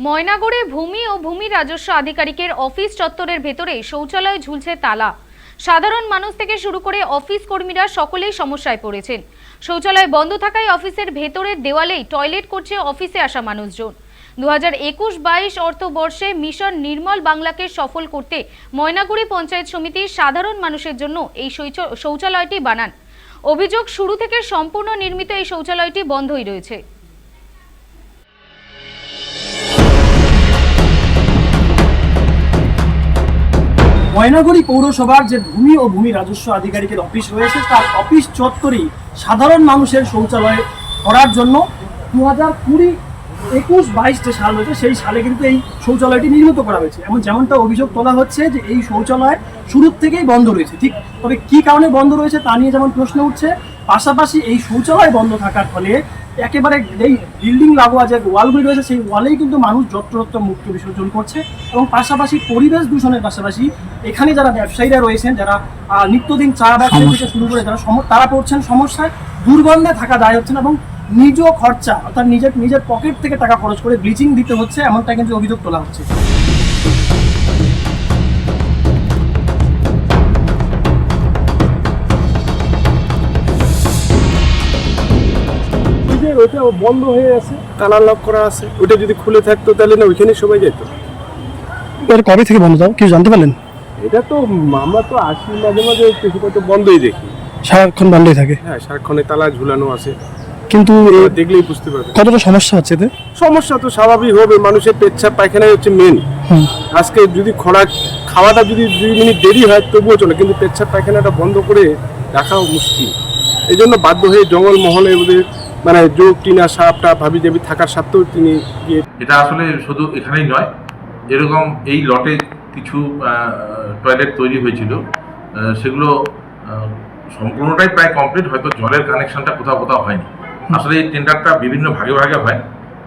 ময়নাগড়ে ভূমি ও ভূমি রাজস্ব আধিকারিকের অফিস চত্বরের ভেতরে শৌচালয় ঝুলছে তালা। সাধারণ মানুষ থেকে শুরু করে অফিস কর্মীরা সকলেই সমস্যায় পড়েছেন। শৌচালয় বন্ধ থাকায় অফিসের ভেতরের দেওয়ালেই টয়লেট করছে অফিসে আসা মানুষজন। দু হাজার একুশ বাইশ অর্থবর্ষে মিশন নির্মল বাংলাকে সফল করতে ময়নাগুড়ি পঞ্চায়েত সমিতি সাধারণ মানুষের জন্য এই শৌচ- শৌচালয়টি বানান। অভিযোগ শুরু থেকে সম্পূর্ণ নির্মিত এই শৌচালয়টি বন্ধই রয়েছে। ময়নাগুড়ি পৌরসভার যে ভূমি ও ভূমি রাজস্ব আধিকারিকের অফিস রয়েছে, তার অফিস চত্বরেই সাধারণ মানুষের শৌচালয় করার জন্য দু হাজার কুড়ি একুশ বাইশ যে সাল হয়েছে, সেই সালে কিন্তু এই শৌচালয়টি নির্মিত করা হয়েছে। এবং যেমনটা অভিযোগ তোলা হচ্ছে যে এই শৌচালয় শুরুর থেকেই বন্ধ রয়েছে। ঠিক তবে কি কারণে বন্ধ রয়েছে তা নিয়ে যেমন প্রশ্ন উঠছে পাশাপাশি এই শৌচালয় বন্ধ থাকার ফলে একেবারে এই বিল্ডিং লাগোয়া যে ওয়ালগুলি রয়েছে সেই ওয়ালেই কিন্তু মানুষ যত্রতত্র মুক্ত বিসর্জন করছে এবং পাশাপাশি পরিবেশ দূষণের পাশাপাশি এখানে যারা ব্যবসায়ীরা রয়েছেন যারা নিত্যদিন চা ব্যবসা থেকে শুরু করে যারা তারা পড়ছেন সমস্যায় দুর্গন্ধে থাকা দায় হচ্ছে না এবং নিজ খরচা অর্থাৎ নিজের নিজের পকেট থেকে টাকা খরচ করে ব্লিচিং দিতে হচ্ছে এমনটা কিন্তু অভিযোগ তোলা হচ্ছে। ওইটা বন্ধ হয়ে আছে তালা লক করা আছে ওইটা যদি খুলে থাকতো তাহলে না ওইখানে সবাই যেত। এর কবে থেকে বন্ধ দাও? কেউ জানতে পারলেন? এটা তো আমরা তো আসি মাঝে মাঝে কিছু তো বন্ধই দেখি। সারাক্ষণ বন্ধই থাকে। হ্যাঁ সারাক্ষণে তালা ঝুলানো আছে। কিন্তু দেখলেই বুঝতে পারবে কতটা সমস্যা হচ্ছে এতে? সমস্যা তো স্বাভাবিক হবে মানুষের পেচ্ছাপ পায়খানাই হচ্ছে মেন আজকে যদি খরা খাওয়াটা যদি দুই মিনিট দেরি হয় তবুও চলে কিন্তু পেচ্ছাপ পায়খানাটা বন্ধ করে রাখাও মুশকিল। এই জন্য বাধ্য হয়ে জঙ্গল মহলে ওদের মানে যোগ টিনা সাপটা ভাবি দেবী থাকার সত্ত্বেও তিনি এটা আসলে শুধু এখানেই নয় এরকম এই লটে কিছু টয়লেট তৈরি হয়েছিল। সেগুলো সম্পূর্ণটাই প্রায় কমপ্লিট হয়তো জলের কানেকশনটা কোথাও কোথাও হয়নি। আসলে এই টেন্ডারটা বিভিন্ন ভাগে ভাগে হয়।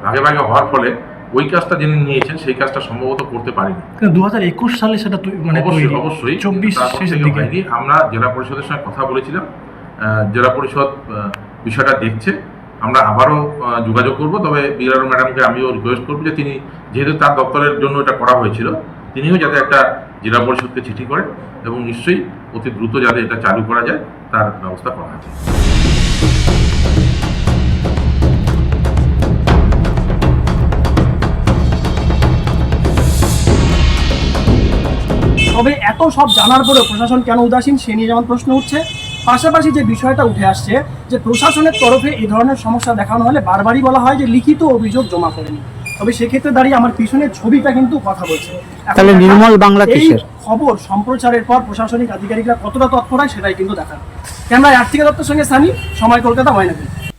ভাগে ভাগে হওয়ার ফলে ওই কাজটা যিনি নিয়েছেন সেই কাজটা সম্ভবত করতে পারেনি। দু হাজার একুশ সালে সেটা মানে অবশ্যই অবশ্যই। চব্বিশ আমরা জেলা পরিষদের সঙ্গে কথা বলেছিলাম। জেলা পরিষদ বিষয়টা দেখছে। আমরা আবারও যোগাযোগ করব। তবে বিরারু ম্যাডামকে আমিও রিকোয়েস্ট করব যে তিনি, যেহেতু তার দপ্তরের জন্য এটা করা হয়েছিল, তিনিও যাতে একটা জেলা পরিষদকে চিঠি করেন এবং নিশ্চয়ই অতি দ্রুত যাতে এটা চালু করা যায়, তার ব্যবস্থা করা আছে তবে এত সব জানার পরেও প্রশাসন কেন উদাসীন, সে নিয়ে যেমন প্রশ্ন উঠছে পাশাপাশি যে বিষয়টা উঠে আসছে যে প্রশাসনের তরফে এই ধরনের সমস্যা দেখানো হলে বারবারই বলা হয় যে লিখিত অভিযোগ জমা করেনি। তবে সেক্ষেত্রে দাঁড়িয়ে আমার পিছনের ছবিটা কিন্তু কথা বলছে। তাহলে নির্মল বাংলা কিসের? খবর সম্প্রচারের পর প্রশাসনিক আধিকারিকরা কতটা তৎপর হয় সেটাই কিন্তু দেখা ক্যামেরায় আর্থিক দত্তের সঙ্গে সানি সময় কলকাতা ময়নাগুড়ি।